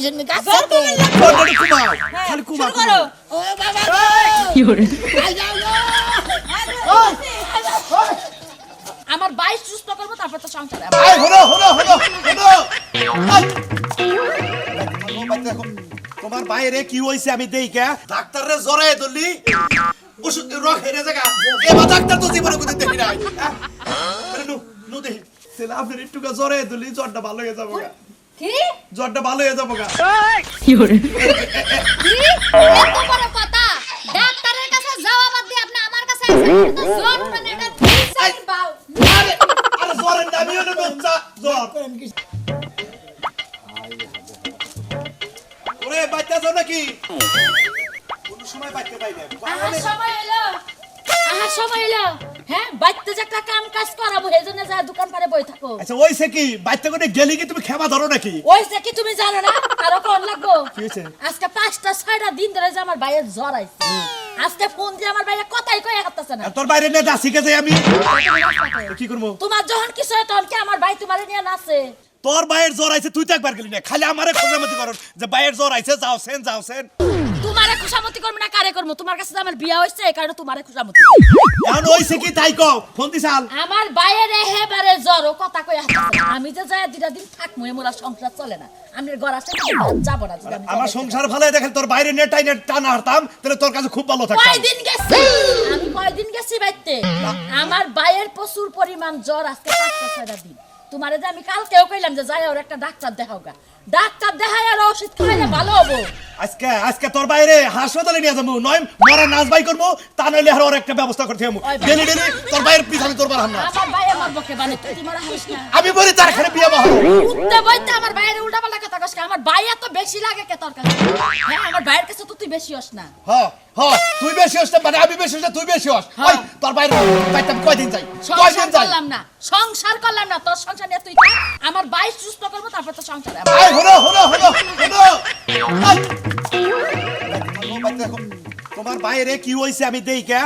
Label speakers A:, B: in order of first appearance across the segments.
A: কিসের নিয়ে গাছ
B: জ্বর
A: ছাড়তে?
B: কমে যাবে।
C: কুমাও
B: হ্যাঁ,
C: খালি কুমা
B: শুরু করো।
A: ও বাবা গো! আই যাও গো!
B: আমার বাইশ সুস্থ করব তারপর তো সংসারে
C: হলো হলো হলো হলো তোমার বাইরে কি হইছে আমি দেই কে ডাক্তাররে জরায় ধরলি ওষুধ রক হেরে জায়গা এবার ডাক্তার তো জীবনে কোনদিন দেখি নাই হ্যাঁ? নু নু দেখি তাহলে আপনার একটু জরায় ধরলি জ্বরটা ভালো হয়ে যাব।
B: কি?
C: জ্বরটা ভালো হয়ে যাব গা।
B: কি?
C: আচ্ছা ওইছে কি বাচ্চা করে গেলি কি তুমি খেবা ধরো নাকি?
B: ওই কি তুমি জানো না? আরও কোন লাগবো?
C: কি হয়েছে?
B: আজকে পাঁচটা ছয়টা দিন ধরে যে আমার ভাইয়ের জ্বর আইছে। আজকে ফোন দিয়ে আমার ভাইয়ের কথাই কই হাঁটতেছে না।
C: তোর বাইরে নিয়ে দাসি কে যাই আমি। কি করব?
B: তোমার যখন কিছু হয় তখন কি আমার ভাই তোমার নিয়ে নাচে?
C: তোর বাইরের জ্বর আইছে তুই তো একবার গেলি না। খালি আমারে খোঁজামতি করন যে বাইরের জ্বর আইছে যাও সেন যাও সেন।
B: তোমারে খুশামতি করব না কারে করব? তোমার কাছে আমার বিয়া এই কারণে তোমারে খুশামতি।
C: এখন কি তাই কও? ফোন দিছাল।
B: আমার বাইরে এবারে জ্বর ও কথা কই আমি যে যায় দিন সংসার চলে না। আমি ঘর যাব না
C: আমার সংসার ভালো দেখেন তোর বাইরে নেট টাই নেট টানা হারতাম তাহলে তোর কাছে খুব ভালো থাকতাম।
B: কয়দিন গেছি? আমি কয়দিন গেছি বাইতে? আমার বাইয়ের প্রচুর পরিমাণ জ্বর আজকে পাঁচটা ছয়টা দিন। তোমারে যে আমি কালকেও কইলাম যে যাই ওর একটা ডাক্তার দেখাও গা। ডাক্তার দেখাই আর ওষুধ খাইলে ভালো হব।
C: আজকে আজকে তোর বাইরে হাসপাতালে নিয়ে যাব। নয় মরা নাচ বাই করব তা নইলে আর একটা ব্যবস্থা করতে হব ডেলি ডেলি তোর বাইরের পিছনে তোর বার না।
B: আমার ভাই আমার বকে বানে তুই মারা হারিস না?
C: আমি বলি তার এখানে বিয়ে বাহ
B: উঠতে বইতে আমার ভাইয়ের উল্টা পাল্টা কথা কস আমার ভাই এত বেশি লাগে কে তোর কাছে? হ্যাঁ আমার ভাইয়ের কাছে তো তুই বেশি হস না।
C: হ হ তুই বেশি হস না, মানে আমি বেশি হস না, তুই বেশি হস।
B: হ্যাঁ।
C: ওই তোর বাইরে বাইতে আমি কয়দিন যাই? কয়দিন যাই?
B: করলাম না সংসার করলাম না তোর সংসার নিয়ে তুই আমার ভাই সুস্থ করব তারপর তো সংসারে
C: হলো হলো হলো হলো। তোমার বাইরে কি হইছে আমি দেই কে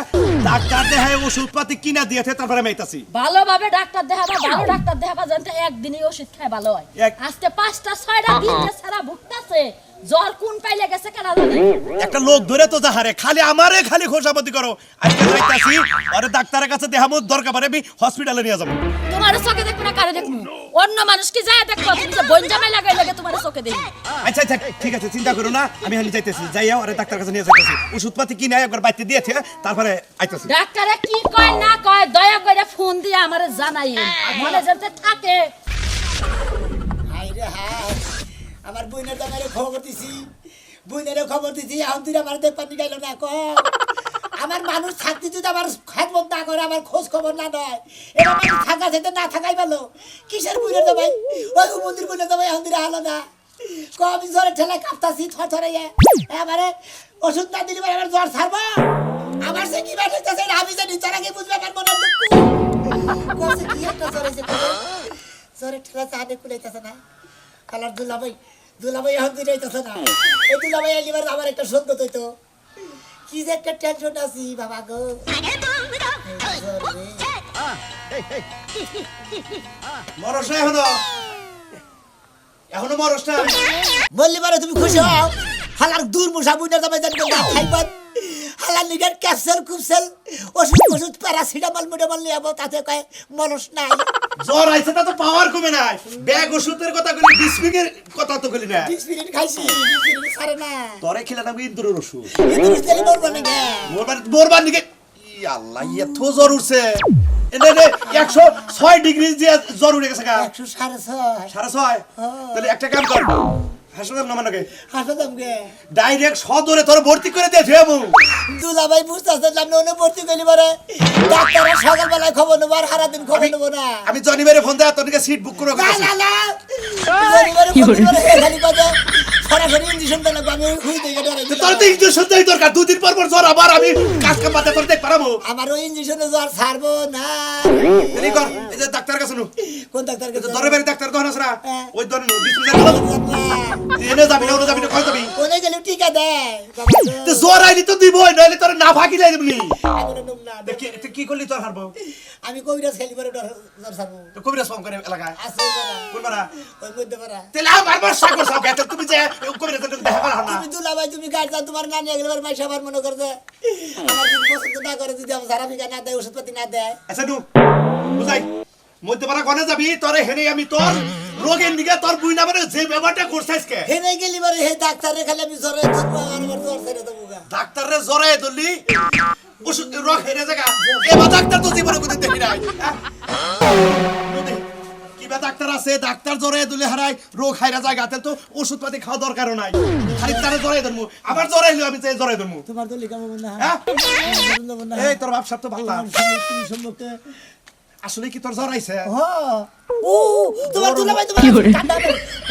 C: ডাক্তার দেখায় ওষুধ কিনা দিয়েছে তারপরে আমি আইতাছি।
B: ভালোভাবে ডাক্তার দেখাবা ভালো ডাক্তার দেখাবা জানতে একদিনই ওষুধ খায় ভালো হয়। আজকে পাঁচটা ছয়টা দিন সারা ভুগতাছে জ্বর কোন পাইলে গেছে কেন জানি?
C: একটা লোক ধরে তো যাহারে খালি আমারে খালি খোঁজামতি করো। আজকে যাইতাছি আরে ডাক্তারের কাছে দেখামো দরকার পড়ে আমি হসপিটালে নিয়ে যাব।
B: তোমার চোখে দেখব না কারে দেখব অন্য মানুষ কি যায় দেখব? তুমি বন জামাই লাগাই লাগে তোমার চোখে দেখি
C: আচ্ছা আচ্ছা ঠিক আছে চিন্তা করো না আমি হানি যাইতেছি। যাইয়া আরে ডাক্তার কাছে নিয়ে যাইতেছি। ওষুধপাতি কিনে একবার বাইতে দিয়েছে তারপরে আইতেছি।
B: ডাক্তারে কি কয় না কয় দয়া করে ফোন দিয়ে আমারে জানাই। মনে যাতে থাকে।
A: হাই রে হাই আমার বইনের জামাইরে খবর দিছি। বইনের খবর দিছি এখন তুই আমার দেখবার নিকাইল না ক আমার মানুষ থাকতে যদি আমার খেদমত না করে, আমার খোঁজ খবর না নয়, এবার মানুষ থাকা যেতে না থাকাই ভালো। কিসের বইনের জামাই ওই মন্দির বুঝে জামাই এখন দিলে হলো না ক আমি জ্বরে ঠেলে কাঁপতাছি থর এবারে ওষুধ না দিলে এবার জ্বর ছাড়বো। আমার সে কি বাটাইতেছে আমি জানি, তার আগে বুঝবে আমার মনের দুঃখ। কি একটা জ্বর ঠেলা কুলাইতেছে না। কালার দুলাভাই দুলাভাই এখন দিলাইতেছে না। এই এলিবার আমার একটা সদ্য তৈতো কি যে একটা টেনশন আছি বাবা গো?
C: মরস না এখনও? এখনও মরস না
A: বললি তুমি খুশি হও? হালার দূর বুইনা যাবে জানি না খাইবান হালার লিগার ক্যাপসেল কুপসেল ওষুধ ওষুধ প্যারাসিটামল মিটামল নিয়ে যাব তাতে কয় মনস নাই।
C: জ্বর আইছে তা তো পাওয়ার কমে নাই। ব্যাগ ওষুধের কথা কইলি ডিসপিংয়ের কথা তো কইলি না।
A: বিশ খাইছি মিনিট সারে না।
C: তরে খেলে না ইন্দুরের ওষুধ।
A: ইন্দুর তেলে মরবো না গে।
C: মোরবার দিকে ই আল্লাহ এত জ্বর উঠছে। রে একশো ছয় ডিগ্রি যে জ্বর উঠে গেছে গা।
A: একশো সাড়ে ছয়।
C: সাড়ে ছয়?
A: হ্যাঁ।
C: তাহলে একটা কাম কর। হাসপাতাল নামা কে
A: হাসপাতাল কে
C: ডাইরেক্ট সদরে তোর ভর্তি করে দিয়ে যাব
A: দুলাভাই বুঝতেছে না আপনি অনেক ভর্তি করলি পারে। ডাক্তাররা সকালবেলায় খবর নেব আর সারা দিন খবর নেব না।
C: আমি জনিবারে ফোন দেয়া তোর সিট বুক করে
A: না না না। জনিবারে ফোন করে খালি সরাসরি ইঞ্জেকশন দিলে আমি খুঁজে দিই
C: তো তোর তো ইঞ্জেকশন দেই দরকার পর পর জ্বর আবার আমি কাজ কাম বাদে তোর দেখ
A: আমার ওই ইঞ্জেকশনে জ্বর ছাড়বো না।
C: দেরি কর এই যে ডাক্তার কাছে নু।
A: কোন ডাক্তার
C: এই দরে বেরি ডাক্তার দহন আছে না
A: হ্যাঁ।
C: ওই দরে নু ডিসপিজার এনে যাবি না ওনে যাবি না কয় যাবি?
A: কোনে গেলে টিকা দেয়?
C: তো জ্বর আইলি তো দিবই নইলে তোর না ভাগি লাই দেবনি কি করলি তোর হারবো?
A: আমি কবিরাজ খেলি ডর ডর সারবো
C: কবিরাজ ফোন করে এলাকায়।
A: আছে
C: কোন মারা
A: ওই মধ্যে পারা
C: তাহলে আমার তুমি যে তো দেখা করা না।
A: তুমি দুলা তুমি গাড়ি তোমার নানি গেলে মাই সবার মনে করছে। আমার যদি পছন্দ না করে যদি আমার সারা ফিকা না দেয় ওষুধ না দেয়।
C: আচ্ছা নু বুঝাই মধ্যপাড়া গনে যাবি তোরে হেনে আমি তোর রোগের দিকে তোর বুই না মানে যে ব্যাপারটা করছিস কে
A: হে নাই গেলি বারে হে ডাক্তারে খালি আমি জ্বরে ধরবো আর আমার জ্বর ছেড়ে দেবো
C: ডাক্তারে ধরলি ওষুধ রোগ হেরে জায়গা এবার ডাক্তার তো জীবনে কোনদিন দেখি নাই। বুঝলি? ডাক্তার আছে ডাক্তার জ্বরে দুলে হারাই রোগ হাইরা জায়গা তাহলে তো ওষুধ পাতি খাওয়া দরকারও নাই। খালি তারে জ্বরে ধরমু। আবার জ্বরে হইল আমি চাই জ্বরে ধরমু।
A: তোমার তো লিখা মনে
C: হ্যাঁ।
A: না
C: এই তোর বাপ সাপ তো ভালো
A: তুমি সম্মুখে
C: আসলে কি তোর জ্বর আইছে?
A: ও তোমার দুলা ভাই তোমার ঠান্ডা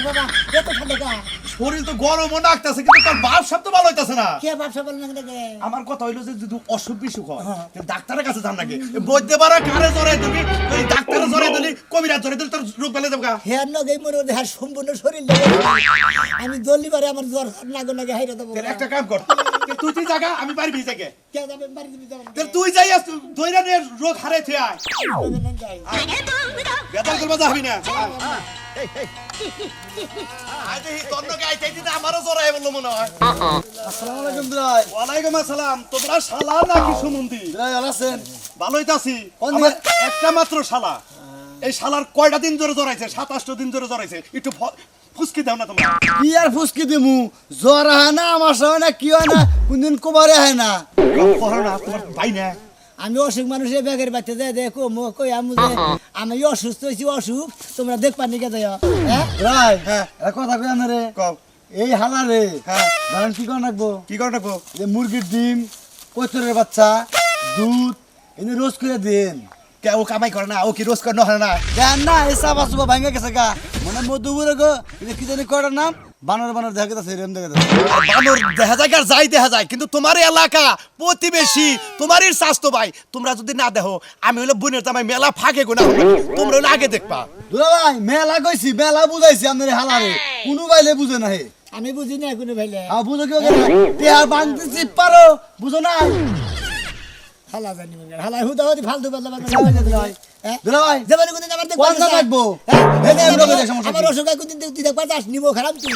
A: বাবা এত ঠান্ডা কা
C: শরীর তো গরমও লাগতেছে কিন্তু তোর বাপ সাপ তো ভালো হইতাছে না।
A: কে ব্যবসা বল না দেখে
C: আমার কথা হইল যে যদি অসুখ বিসুখ হয় তাহলে ডাক্তারের কাছে যান নাকি? বৈদ্য পারা কারে জ্বরে দিবি ওই ডাক্তারের জ্বরে দিলি কবিরাজ জ্বরে দিলি তোর রোগ পেলে যাব।
A: হেয়ার নগে মনে হতে হ্যাঁ সম্পূর্ণ শরীর লেগে আমি দলি পারে আমার জ্বর নাগে নাগে হাইরা দেবো।
C: তাহলে একটা কাম কর তুই তুই জায়গা আমি পারবি থেকে
A: কে যাবে? বাড়ি দিবি যাব।
C: তাহলে তুই যাই দইরা নিয়ে রোগ হারে থে আয়। বেতন করবা যাবি না? তোমরা শালা নাকি সুমন্দি ভালোই? একটা মাত্র শালা। এই শালার কয়টা দিন ধরে জ্বরাইছে সাত আটটা দিন ধরে জ্বরাইছে একটু ফুসকি দাও না তোমরা।
D: কি আর ফুসকি দিমু? জ্বর হয় না আমার হয় না কি হয় না? কোনদিন কোবারে হয় না
C: তোমার ভাই না।
A: আমি অসুখ মানুষের ব্যাগের বাচ্চা দেয় দেখো মো কই আমি যে আমি অসুস্থ হয়েছি অসুখ তোমরা দেখবার নিকে দেয়। হ্যাঁ?
D: ভাই
C: হ্যাঁ।
D: কথা কই রে?
C: কও।
D: এই হালা রে
C: হ্যাঁ।
D: ধরেন কি করে রাখব?
C: কি করে রাখব?
D: যে মুরগির ডিম কচুরের বাচ্চা দুধ এনে রোজ করে দিন।
C: কে ও কামাই করে না ও কি রোজ করে না? না
D: না চাপা চুপা ভাঙে গেছে গা। মানে মধুপুরে গো কি জানি কয়টার নাম? বানর বানর দেখা গেছে এরম দেখা গেছে।
C: বানর দেখা যায় আর যাই দেখা যায় কিন্তু তোমার এলাকা প্রতিবেশী তোমারই স্বাস্থ্য ভাই তোমরা যদি না দেখো আমি হলো বোনের জামাই মেলা ফাঁকে গোনা তোমরা হলো আগে দেখবা।
D: দুলা ভাই মেলা কইছি মেলা বুঝাইছি আপনার হালারে। কোনো বাইলে বুঝে না হে।
A: আমি বুঝি না কোনো ভাইলে।
D: আর বুঝো কি টেহা বাংতেছি পারো বুঝো না।
A: হালা জানি হালা হুদা হদি ফালতু বাদলা বাদলা
D: দুলা ভাই।
A: যেমন কোনদিন
D: লাগবো?
A: হ্যাঁ? আমার অসুখ হয় তুই নিবো খারাপ তুই।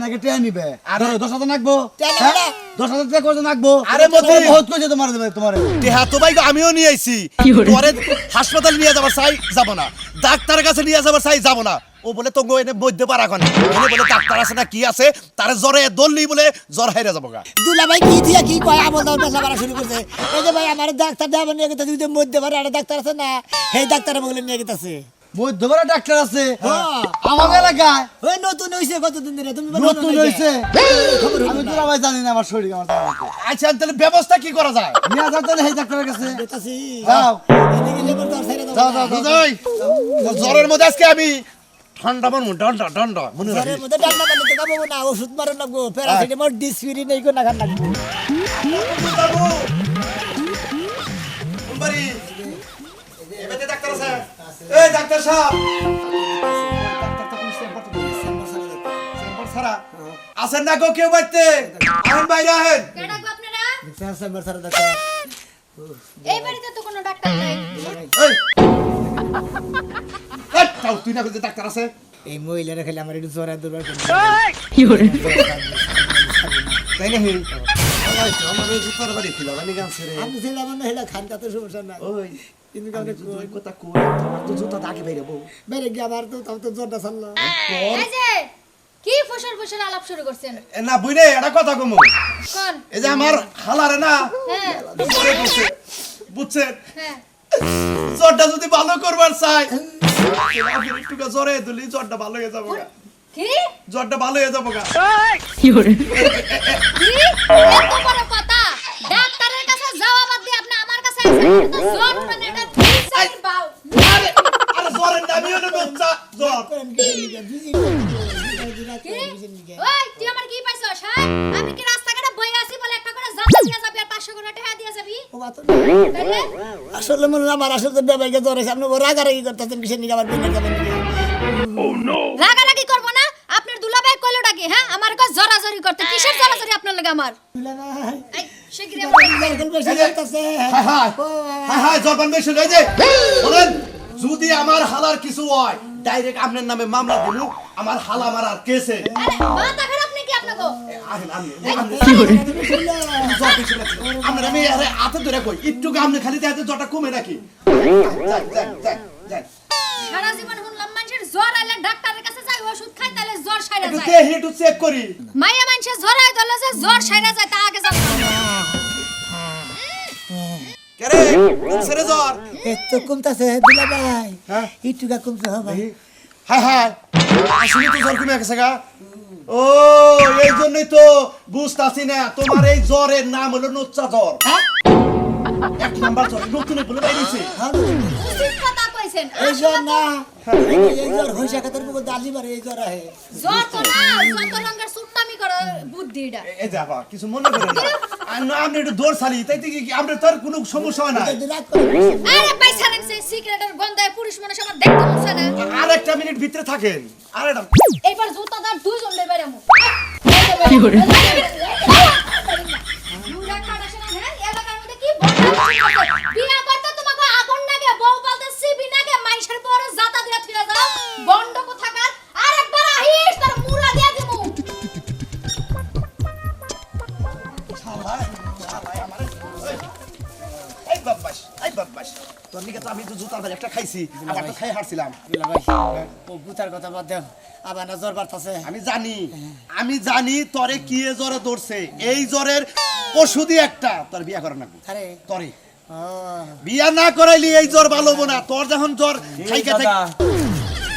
D: নাকি নিবে? আরে। টাকা
C: আরে মতি।
D: বহুত কইছে তোমার দেবে তোমার।
C: তো ভাই আমিও নিয়ে আইছি। পরে হাসপাতাল নিয়ে যাবার চাই যাব না। ডাক্তারের কাছে নিয়ে যাবার চাই যাব না। ও বলে তো এনে বৈদ্য পারা কোন এনে বলে ডাক্তার আছে না কি আছে? তারে জ্বরে দললি বলে জ্বর হাইরা যাব গা।
A: দুলা ভাই কি দিয়া কি কয়? আমল দাও পেশা বাড়া শুরু করছে। এই যে ভাই আমার ডাক্তার দেওয়া নিয়ে গেছে তুই মধ্যে পারে একটা ডাক্তার আছে না? সেই ডাক্তার বলে নিয়ে গেছে।
D: মধ্যবরা ডাক্তার আছে?
A: হ্যাঁ।
D: আমার এলাকায়?
A: ওই নতুন হইছে কতদিন ধরে? তুমি বলো
D: নতুন
A: খবর
D: আমি। দুলা ভাই জানি না আমার শরীর আমার
C: আচ্ছা তাহলে ব্যবস্থা কি করা যায়?
D: নিয়ে যাও তাহলে সেই ডাক্তারের কাছে।
A: দেখতাছি।
D: যাও। যাও, যাও,
C: জ্বরের মধ্যে আজকে আমি ঠান্ডা মানবো ঠান্ডা ঠান্ডা মনে রাখি
A: মধ্যে ডাক্তার পানি তো খাব না ওষুধ মারো লাগবো প্যারাসিটামল ডিসপিরিন এই কোন খান লাগবো।
C: বাবু এবারে ডাক্তার আছে এই ডাক্তার সাহেব। স্যাম্পল ছাড়া না গো কেউ বাড়তে? আহেন বাইরে আহেন।
E: কে ডাকবো আপনারা?
A: Sir sir doctor.
E: এই বাড়িতে তো কোনো ডাক্তার নাই।
C: এই। এই, তাও তুই না ডাক্তার আছে?
A: এই মহিলারা খেলে আমার একটু জ্বর দুর্বার
C: তাই না আমার ওই জুতার বাড়ি ছিল
A: আমি হেলা খান কাতে সমস্যা নাই।
C: ওই
A: কিন্তু কাউকে
C: কথা কই? তোমার তো জুতা দাগে বাইরে বউ।
A: মেরে গিয়ে আমার তো তাও তো জ্বরটা ছাড়লো।
E: কি ফুসর ফুসর আলাপ শুরু করছেন?
C: না বুঝলে এটা কথা কমু।
E: কোন?
C: এই যে আমার হালারে না
E: হ্যাঁ।
C: জ্বরে পড়ছে বুঝছেন?
E: হ্যাঁ
C: যদি ভালো করবার চাই। একটু গা জ্বরে জ্বরটা ভালো হয়ে যাব
E: কি
C: জ্বরটা ভালো হয়ে যাব গা
E: কি এত বড় কথা ডাক্তারের কাছে যাওয়া বাদ দিয়ে আপনি আমার কাছে আসেন জ্বর মানে এটা বিচার বাউ
C: আরে আরে জ্বরের নামই হলো বাচ্চা জ্বর
A: করেন কিসের লিগে বুঝি
E: কি ওই তুই আমার কি পাইছস হ্যাঁ আমি কি
A: আসলে মনে হয় আমার আসলে হয়েছে রাগারাগি করতেছেন কিসের লিগে আমার যাবেন
E: রাগারাগি করব না? আপনার দুলাভাই কইলোটা কি হ্যাঁ? আমার কাছে জড়াজড়ি করতে কিসের জড়াজড়ি আপনার লাগে আমার?
C: যদি আমার হালার কিছু হয় ডাইরেক্ট আপনার নামে মামলা দিল আমার হালা মারার কেসে
E: মাথা খারাপ
C: আপনার আমি হাতে ধরে কই একটু গামনে খালি দেখাতে জ্বরটা কমে নাকি? যাই যাই যাই যাই
E: সারা জীবন শুনলাম মানুষের জ্বর আইলে ডাক্তারের কাছে যাই ওষুধ খাই তাহলে জ্বর সাইরা যায়।
C: দেহি একটু চেক করি।
E: মাইয়া মানুষের জ্বর আই দলে যে জ্বর সাইরা যায় তা আগে জানো
C: কেরে কমছে জ্বর?
F: এত কমতাছে দুলা ভাই
C: হ্যাঁ?
F: একটুকা কমছে হবে
C: হায় হায় আসলে তো জ্বর কমে গেছে গা। ও এই জন্যই তো বুঝতাছি না তোমার এই জ্বরের নাম হলো নোচ্চা জ্বর।
F: হ্যাঁ?
C: এক নাম্বার জ্বর নতুন বলে বাইরেছে
E: উচিত কথা কইছেন
F: এই জ্বর না এই জ্বর হইসা কাতার দালি মারে এই জ্বর আহে।
E: জ্বর তো না রঙের করে বুদ্ধিটা
C: এই দেখো কিছু মনে করেন না আর না আপনি একটু দৌড় সালি তাই থেকে কি আমরা তোর কোনো সমস্যা হয় না
E: আরে পয়সা নেন সে সিগারেটের গন্ধায় পুরুষ মানুষ আমার দেখতে মনে না
C: আর একটা মিনিট ভিতরে থাকেন আর একটা
E: এইবার জুতা দার দুইজন লে বেরামু
G: কি করে?
E: হ্যাঁ এলাকার মধ্যে কি বন্যা
C: একটা খাইছি। আবার তো খাই হারছিলাম।
F: কথা বাদ দেও। আবার না জ্বর বাড়তাছে।
C: আমি জানি। আমি জানি তোরে কি জ্বরে ধরছে এই জ্বরের ওষুধই একটা। তোর বিয়া করার নাকি
F: আরে।
C: তরে। বিয়া না করাইলি এই জ্বর ভালো হব না। তোর যখন জ্বর খাইকা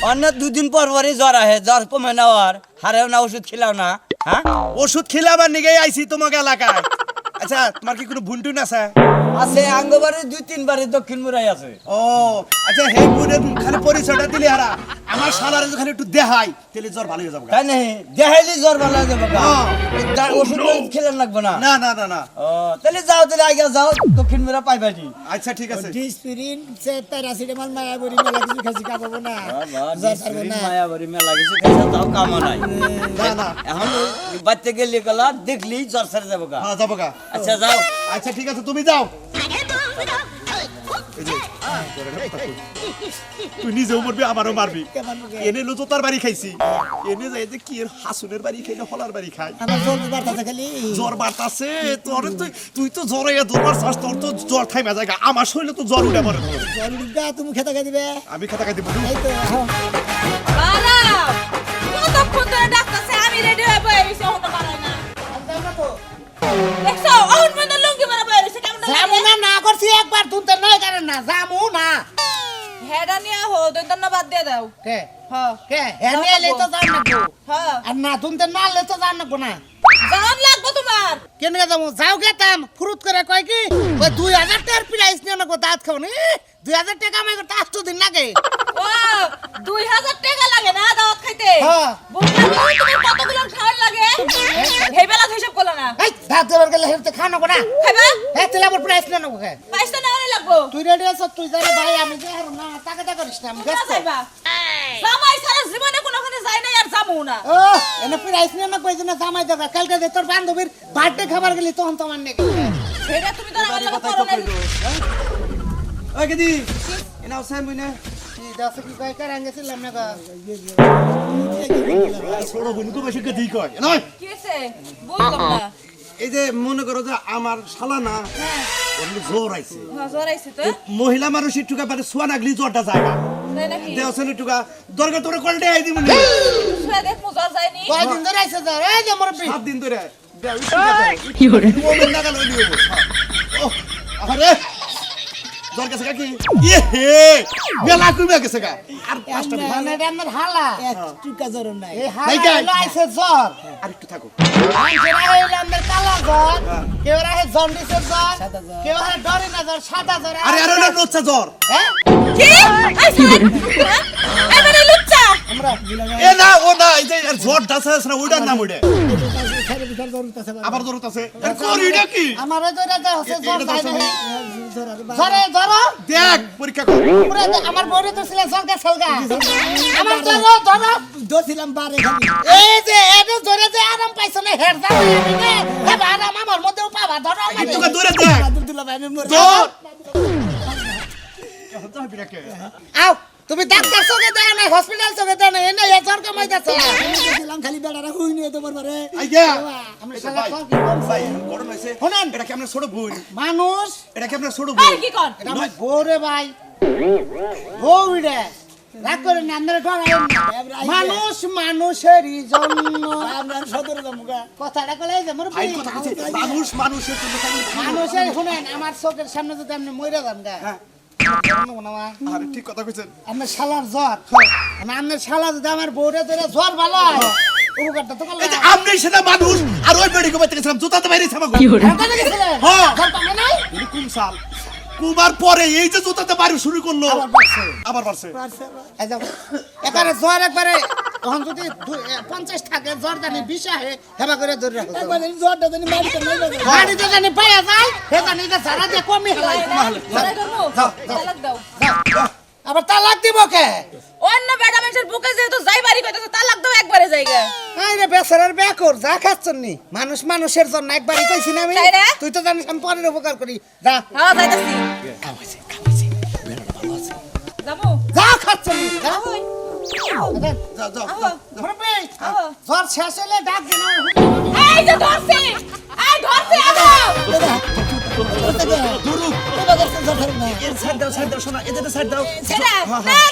H: অন্য দুদিন পর পরই জ্বর আহে। জ্বর কমে নেওয়ার হারেও না ওষুধ খেলাও না। হ্যাঁ?
C: ওষুধ খিলাবার নিগে আইছি তোমাকে এলাকায়। আচ্ছা তোমার কি কোনো ভুন্টুন আছে?
H: আছে আঙ্গবারে দুই তিনবারে দক্ষিণ মুরাই আছে।
C: ও আচ্ছা হে গুণের খালি পরিচয়টা দিলে হারা। আমার সালারে খালি একটু দেহাই তাহলে জ্বর ভালো হয়ে যাবে
H: তাই নেই দেখাইলি জ্বর ভালো হয়ে যাবে।
C: হ্যাঁ।
H: ওষুধ খেলেন লাগবে না?
C: না না না না।
H: ও তাহলে যাও তাহলে আগে যাও দক্ষিণ মুরা পাইবানি
C: আচ্ছা ঠিক আছে।
F: ডিসপিরিন সে প্যারাসিটামল মায়াবরি মেলা কিছু খাসি খাব না। জ্বর ছাড়বো না।
H: মায়াবাড়ি মেলা কিছু খাইছে তাও কামও নাই।
C: না না।
H: এখন বাচ্চা গেলে গেলা দেখলি জ্বর ছেড়ে যাব গা
C: হ্যাঁ যাব গা
H: আচ্ছা যাও।
C: আচ্ছা ঠিক আছে তুমি যাও। তুই নিজেও মরবি আমারও মারবি। এনে লো তোর বাড়ি খাইছি। এনে যাই যে কি হাসুনের বাড়ি খাই না হলার বাড়ি খাই।
F: আমার জ্বর বাড়তাছে খালি।
C: জ্বর বাড়তাছে তোর তুই তুই তো জ্বর দরবার চাস তোর তো জ্বর থাইমা জায়গা আমার শরীরে তো জ্বর উঠে মরে।
F: জ্বর উঠবে তুমি খেতে খাই দিবে।
C: আমি খাতা খাই দিব
F: এই তো
G: বালাও কতক্ষণ ধরে ডাকতেছে আমি রেডি হয়ে বয়ে রইছি অহন পারাই না। দেখছ অহন মন্দ লুঙ্গি মারা বয়ে কেমন
F: না না করছি একবার না যাব না।
G: হেডা নিয়া হো দন্তন বাদ দিয়ে দাও।
F: কে?
G: হ্যাঁ
F: কে? এনে এলে তো জান না গো। আর না তুলতে না এলে তো জান না গো না।
G: লাগবো তোমার।
F: কেন যাব যাও গেতাম ফুরুত করে কয় কি? ওই দুই হাজার টাকার প্রাইস নিয়ে না গো দাঁত খাও নি দুই হাজার টাকা আমাকে তো দিন লাগে।
G: দুই হাজার টাকা লাগে না দাওয়াত খাইতে?
F: হ্যাঁ।
G: না, কতগুলো খাওয়ার লাগে? সেই হিসাব করল না।
F: এই দাঁত দেবার গেলে হেরতে খানো গো না।
G: খাইবা?
F: হ্যাঁ তাহলে আবার প্রাইস নিয়ে নেব কে
G: পয়সা না হলে লাগবো।
F: তুই রেডি আছ? তুই যাবে ভাই আমি যে আর না টাকা টাকা করিস না আমি
G: কোথা যাইবা। জামাই সারা জীবনে কোনোখানে যাই নাই আর যাব না।
F: ও এনে প্রাইস নিয়ে না কই না জামাই দেবে। কালকে যে তোর বান্ধবীর বার্থডে খাবার গেলি তখন তোমার নেই
G: সেটা তুমি তো আমার লগে করো নাই।
H: ওই কেদি এনাও সেম বুইনে
F: কি কি কয় না
G: কি হইছে বুঝলাম না
C: এই যে মনে করো যে আমার শালা না জ্বর আইছে মহিলা মানুষ একটু পারে সোয়া নাগলি জ্বরটা
G: তাই নাকি
C: দেওছেন একটু দরকার তোরে কলটে আই দিবনি
G: শুয়ে দেখ মু জ্বর যায়নি
F: কয় দিন ধরে
C: দিন ধরে কি আরে জ্বর গেছে কি? ইয়ে হে বেলা কমে গেছে গা। আর পাঁচটা
F: মানে রান্নার হালা একটু জ্বর নাই। এই হালা লাইছে জ্বর।
C: আর একটু থাকো।
F: আমাদের কালা জ্বর। কেউ রাহে জন্ডিসের জ্বর। কেউ রাহে ডরে না জ্বর সাদা জ্বর।
C: আরে আরে না। জ্বর।
F: হ্যাঁ?
G: কি? আইছে এবারে লুচ্চা
F: আমরা
C: এ না ও না এই যে ঝড় দাসে আছে না ওইটার নাম ওইটা আবার জরুরত আছে। এর করিটা কি?
F: আমারে জরা দা হচ্ছে
C: ঝড়
F: দাই ধরে ধরো।
C: দেখ পরীক্ষা কর।
F: পুরো আমার বড় তো ছিল সলগা সলগা আমার ধরো ধরো। দছিলাম বারে এই যে এটা তুমি ডাক্তার দেয় না হসপিটাল চোখে দেয় না এনে এ
A: গেছিলাম খালি বেড়ারা নিয়ে তোমার বারে।
C: আইয়া
F: আমি
C: এটা ভাই,
F: সব কি বলছি?
C: ভাই, গরম হয়েছে।
F: শোনেন।
C: এটা কি আপনার ছোট?
F: মানুষ।
C: এটা কি আপনার ছোট?
B: কি কর?
F: এটা আমার বউ রে ভাই। বউ রে। রাগ করে না মানুষ মানুষেরই জন্য।
A: আমরা সদর মুগা
F: কথাটা যে মোর
C: ভাই কথা কইছে, মানুষ মানুষের জন্য
F: মানুষের শুনেন আমার চোখের সামনে যদি আপনি মরে যান গা।
C: হ্যাঁ। আরে ঠিক কথা কইছেন
F: আপনার শালার জ্বর মানে আপনার শালা যদি আমার বউরে ধরে জ্বর ভালো উপকারটা তো করলাম
C: আপনি সেটা মানুষ আর ওই বেড়ি ঘুমাইতে গেছিলাম জুতাতে
F: গেছিলেন?
C: হ্যাঁ।
F: জ্বর পাবে নাই?
C: কোন সাল কুমার পরে এই যে জুতাতে বাড়ি শুরু করল
F: আবার বাড়ছে।
C: আবার বাড়ছে
F: একবারে জ্বর একবারে তখন যদি পঞ্চাশ থাকে জ্বর জানি বিশ আহে হেবা করে ধরে রাখো।
A: জানি
F: বাড়িতে জানি পাইয়া যায় জানি যে সারা দিয়ে কমই হেলাই আবার তালাক দিব কে?
B: অন্য বেটা মানুষের বুকে যেহেতু যাই বাড়ি কইতাছে তালাক দাও একবারে জায়গা।
F: এই রে বেচারার ব্যাকর যা খাচ্ছন নি। মানুষ মানুষের জন্য একবারই কইছি না আমি।
B: রে?
F: তুই তো জানিস আমি পরের উপকার করি। যা।
B: হ্যাঁ যাইতাছি। যাব।
F: যা খাচ্ছন নি যা।
B: আহো।
F: জ্বর শেষ হলে ডাক দিন।
B: এই যে ধরছি! এই ধরছি হ্যাঁ,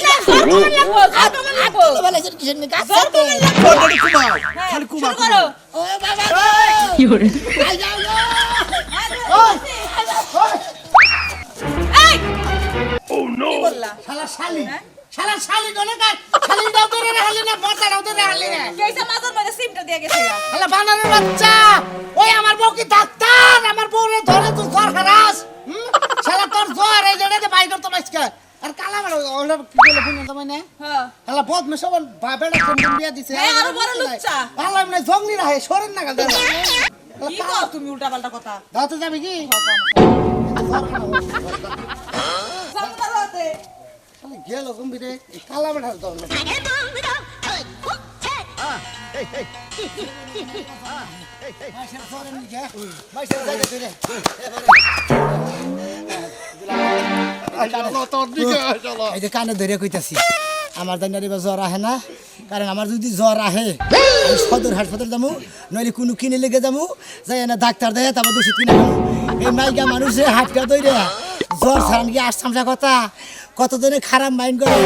F: শালা শালি। শালা শালি দলে কার শালি দাও ধরে রাখলি না বর্ষা দাও ধরে রাখলি না।
B: কেইসা মাজার মধ্যে সিমটা দিয়ে গেছে
F: শালা বানানোর বাচ্চা। ওই আমার বউ কি ডাক্তার? আমার বউরে ধরে তুই জ্বর হারাস? শালা তোর জ্বর এই জন্য বাই করতো মাইসকে আর কালা মার ওটা কি বলে বুঝলেন তোমায় না?
B: হ্যাঁ।
F: শালা বহুত মে সব বাপেটা কোন বিয়া দিছে।
B: হ্যাঁ, আরও বড় লুচ্চা।
F: আল্লাহ মানে জঙ্গলি রাহে সরেন না গাল
B: কি কর তুমি উল্টা পাল্টা কথা?
F: দাও তো যাবি কি? গেল গম্ভীরে কালা বেড়ার দল
A: কানে ধরে কইতাছি আমার জানি এবার জ্বর আহে না কারণ আমার যদি জ্বর আহে আমি সদর হাসপাতাল যাব নইলে কোনো কিনে লেগে যাব যাই না ডাক্তার দেয় তারপর ওষুধ কিনে এই মাইকা মানুষে হাটকা দইরে জ্বর ছাড়ান কি আসতামসা কথা? কতজনে খারাপ মাইন্ড করে?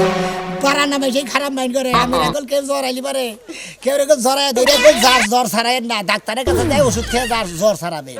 A: পাড়া নামে সেই খারাপ মাইন্ড করে। আমি এখন কেউ জ্বর আইলি পারে? কেউ এরকম জ্বর আয় জ্বর ছাড়ায় না ডাক্তারের কাছে যায় ওষুধ খেয়ে জ্বর ছাড়াবে।